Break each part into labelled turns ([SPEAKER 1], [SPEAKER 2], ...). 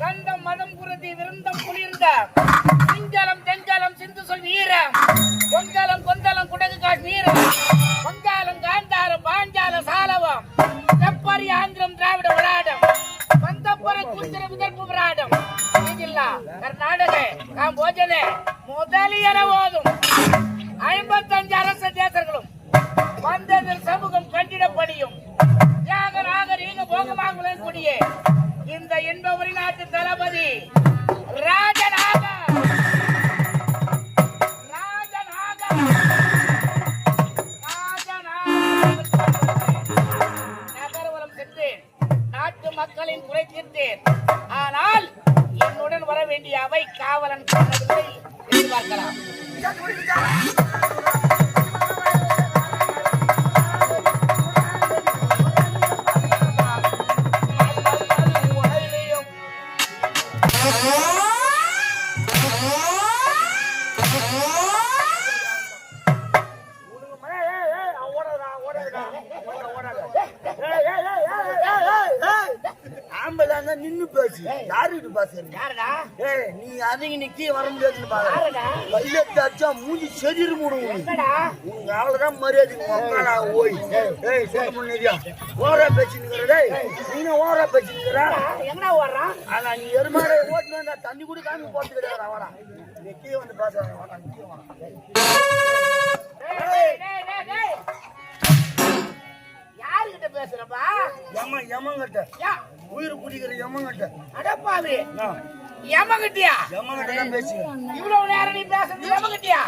[SPEAKER 1] சந்தம் மதம் குருதி விருந்தம் குளிர்ந்த. சிஞ்சலம் தெஞ்சலம் சிந்து சொல் வீரம். கொஞ்சலம் கொந்தலம் குடகு காசு நீரம் கொங்காலம் காந்தாரம் பாஞ்சால சாலவம். செப்பரி ஆந்திரம் திராவிட விளாடம் பந்தப்புற குஞ்சர முதல் புராடம் இதில்லா கர்நாடக நாம் முதலியன ஓதும். ஐம்பத்தஞ்சு காவலன் சொன்னதை
[SPEAKER 2] ஆம்பளை நின்னு பேசு. யாருக்கிட்ட பேசுறீங்க ஏய் நீ அதிக நிக்கி வர முடியாதுன்னு பாரு.
[SPEAKER 1] யாருடா?
[SPEAKER 2] கையில தச்சா மூஞ்சி செதிரு
[SPEAKER 1] என்னடா
[SPEAKER 2] உங்க அவ்வளவுதான் மரியாதை ஓய்? ஏய் சொல்ல முன்னேறியா? ஓரா பேச்சுக்கிறா டேய் நீங்க ஓரா பேச்சுக்கிறா
[SPEAKER 1] எங்கடா ஓடுறான்
[SPEAKER 2] அதான் நீ எருமாடை ஓட்டுனா நான் தண்ணி கூட காமி போட்டு கிடையாது வரா நீ கீழே வந்து பேசுறாங்க வரா நீ கீழே.
[SPEAKER 1] யாருகிட்ட பேசுறப்பா?
[SPEAKER 2] எம எமங்கிட்ட
[SPEAKER 1] யா,
[SPEAKER 2] உயிர் குடிக்கிற எமங்கிட்ட
[SPEAKER 1] அடப்பாவி எமகிட்டியா
[SPEAKER 2] தான் பேசுகிறேன்
[SPEAKER 1] இவ்வளவு நேரம் நீ பேசுறது எமகிட்டியா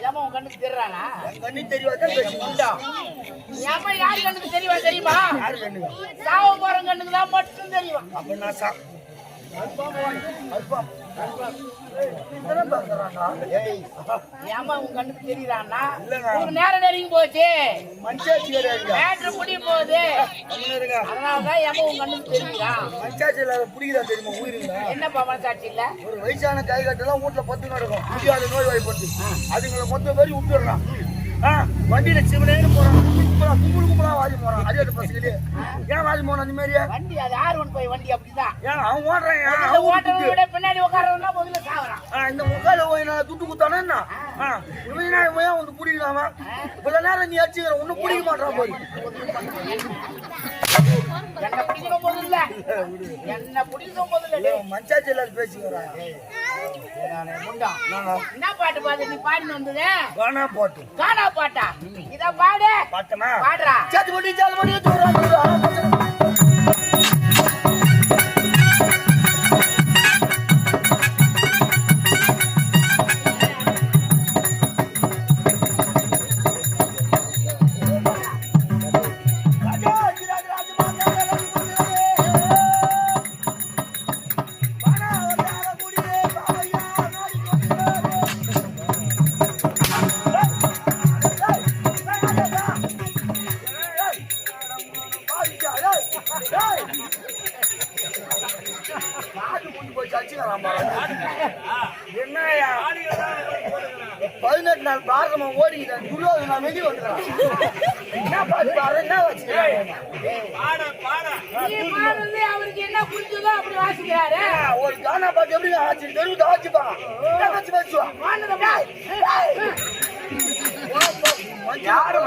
[SPEAKER 1] எம உன் கண்ணுக்கு தெரியறானா
[SPEAKER 2] என் கண்ணி தெரியாத பேசுகிறேன்
[SPEAKER 1] எம யாரு கண்ணுக்கு தெரியுமா தெரியுமா?
[SPEAKER 2] யாரு கண்ணுங்க
[SPEAKER 1] சாவ போற கண்ணுக்கு தான் மட்டும் தெரியும்.
[SPEAKER 2] அப்ப நான்
[SPEAKER 1] ஏமா உன் கண்ணுக்கு தெரியறானா
[SPEAKER 2] இல்லைங்க.
[SPEAKER 1] ஒரு நேரம் நெருங்கி போச்சு. மேட்ரு முடிய போகுது. அதனாலதான் ஏமா உன் கண்ணுக்கு தெரியுதா?
[SPEAKER 2] மஞ்சாச்சி இல்லாத பிடிக்குதா தெரியுமா? உயிருங்க
[SPEAKER 1] என்னப்பா மனசாட்சி இல்ல?
[SPEAKER 2] ஒரு வயசான கை கட்டெல்லாம் வீட்டுல பத்து நடக்கும் முடியாத நோய் வாய்ப்பட்டு அதுங்களை மொத்த பேர் விட்டுடுறான் வண்டியில சிவனேன்னு போறான். கும்பலா கும்பல் கும்பலா வாதி போறான். அடியாட்டு பசங்களே ஏன் வாதி போறான் அந்த மாதிரியா
[SPEAKER 1] வண்டி அது ஆர் ஒன் போய் வண்டி அப்படிதான்
[SPEAKER 2] ஏன் அவன் ஓடுறான் அவன் விட்டுட்டு.
[SPEAKER 1] விட பின்னாடி உட்காரவன் முதல்ல சாவறான்.
[SPEAKER 2] இந்த முக்கால போய் நான் துட்டு குத்தானே என்ன? இவன் நான் இவன் வந்து பிடிக்கலாமா இவ்வளவு நேரம் நீ அடிச்சுக்கிற ஒன்னும் பிடிக்க மாட்டான் போய்.
[SPEAKER 1] என்ன பிடிக்கணும் போது இல்ல என்ன பிடிக்கணும் போது இல்ல.
[SPEAKER 2] மஞ்சாச்சி இல்லாத பேசிக்கிறான்.
[SPEAKER 1] என்ன பாட்டு பாத்து நீ பாடினு வந்தது?
[SPEAKER 2] காணா போட்டு.
[SPEAKER 1] காணா பாட்டா? இத பாடு.
[SPEAKER 2] பார்த்தனா
[SPEAKER 1] பாடுறா.
[SPEAKER 2] சாத்து பண்ணி சாத்து பண்ணி என்னய்யா? பதினெட்டு நாள் பாரதமா ஓடிக்கிறேன் துரியோதனா வெளியே வந்துடுறான். என்ன பாட்டு பாரு என்ன
[SPEAKER 1] அவருக்கு என்ன புரிஞ்சுதோ அப்படி வாசிக்கிறாரு.
[SPEAKER 2] ஒரு கானா பாட்டு எப்படி ஆச்சு? தெருவுக்கு ஆச்சுப்பா. என்ன வச்சு வச்சுவா
[SPEAKER 1] பாடுனத பாரு.
[SPEAKER 2] யாரு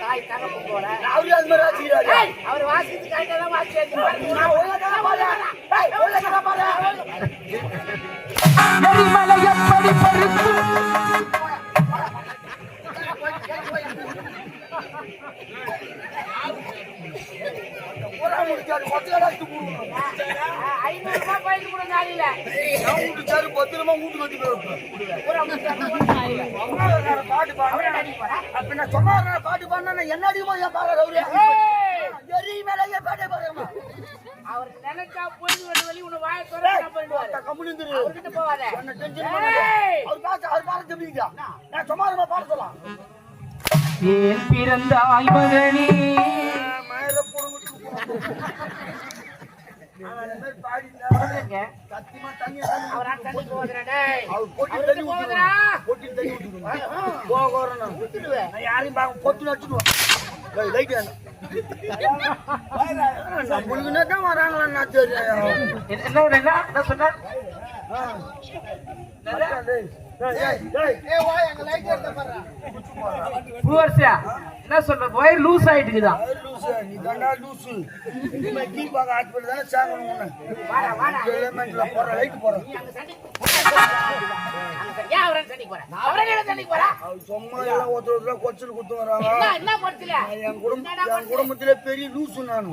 [SPEAKER 1] தாய் தகப்பு போல
[SPEAKER 2] அவரு வீட்டுச்சாரு பத்திரமா
[SPEAKER 1] பூரா முடிச்சாரு.
[SPEAKER 2] பாட்டு பாடுறேன். சொன்னா பாட்டு பாடினா என்ன அடிக்குமோ அவரு
[SPEAKER 1] ஏய்,
[SPEAKER 2] எரி மேல என் பாட்டே பாருங்கம்மா
[SPEAKER 1] அவர் நினைச்சா வெட்டு வழி உன்னை வாய பண்ணிடுவாரு
[SPEAKER 2] கம்முனு இருந்து
[SPEAKER 1] அவர்கிட்ட போவாத
[SPEAKER 2] என்ன டென்ஷன் பண்ணாத. அவர் பாத்து அவர் தெரியுதா நான் பாட சொல்லலாம்
[SPEAKER 3] ஏன் பிறந்தாய் மகனே?
[SPEAKER 2] மயிர போடுங்க யாரையும் light வேணும். நம்மளுக்குன்னே தான் வராங்களான்னு நான் தெரியும்.
[SPEAKER 3] என்ன என்ன சொன்ன. பூவரசியா என்ன சொல்ற ஒயர் லூஸ் ஆயிட்டுக்குதா?
[SPEAKER 2] அது லூசு, நீ தாண்டா லூசு. இனிமே கீ பார்க்க ஆட்கள் தானே சாகணும் உன்னை. எலிமெண்ட்ல.
[SPEAKER 1] ஏன் சண்டைக்கு போற. சண்டைக்கு போற.
[SPEAKER 2] அவ சும்மா எல்லாம் ஒருத்தர் ஒருத்தரா கொச்சல் குத்து வராங்க.
[SPEAKER 1] என்ன
[SPEAKER 2] என் குடும்பம் என் குடும்பத்திலே பெரிய லூசு நான்.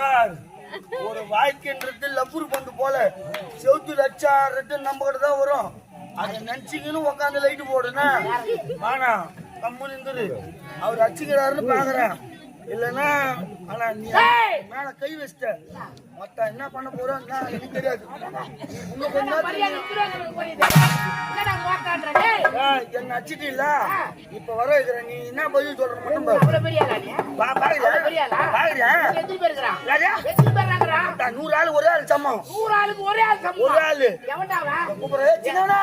[SPEAKER 2] பார், ஒரு வாழ்க்கைன்றது லப்பூர் பந்து போல செவுத்து ரெட்டு நம்ம கிட்ட தான் வரும். அதை நினைச்சிங்கன்னு உட்காந்து லைட்டு போடுனா ஆனா கம்முன்னு அவர் அச்சுக்கிறாருன்னு பாக்குறேன். இல்லைன்னா ஆனா நீ! மேல கை வச்சிட்ட. மொத்தம் என்ன பண்ண போறோம் எனக்கு தெரியாது. என்ன அடிச்சிட்டீல்ல? இப்ப வர வைக்கிற நீ என்ன பதில் சொல்ற மட்டும் நூறு ஆள் ஒரே ஆள்? சம்மம்
[SPEAKER 1] நூறு ஆளுக்கு ஒரே ஆள்
[SPEAKER 2] ஒரு ஆளு
[SPEAKER 1] எவன்டா
[SPEAKER 2] கூப்பிடுற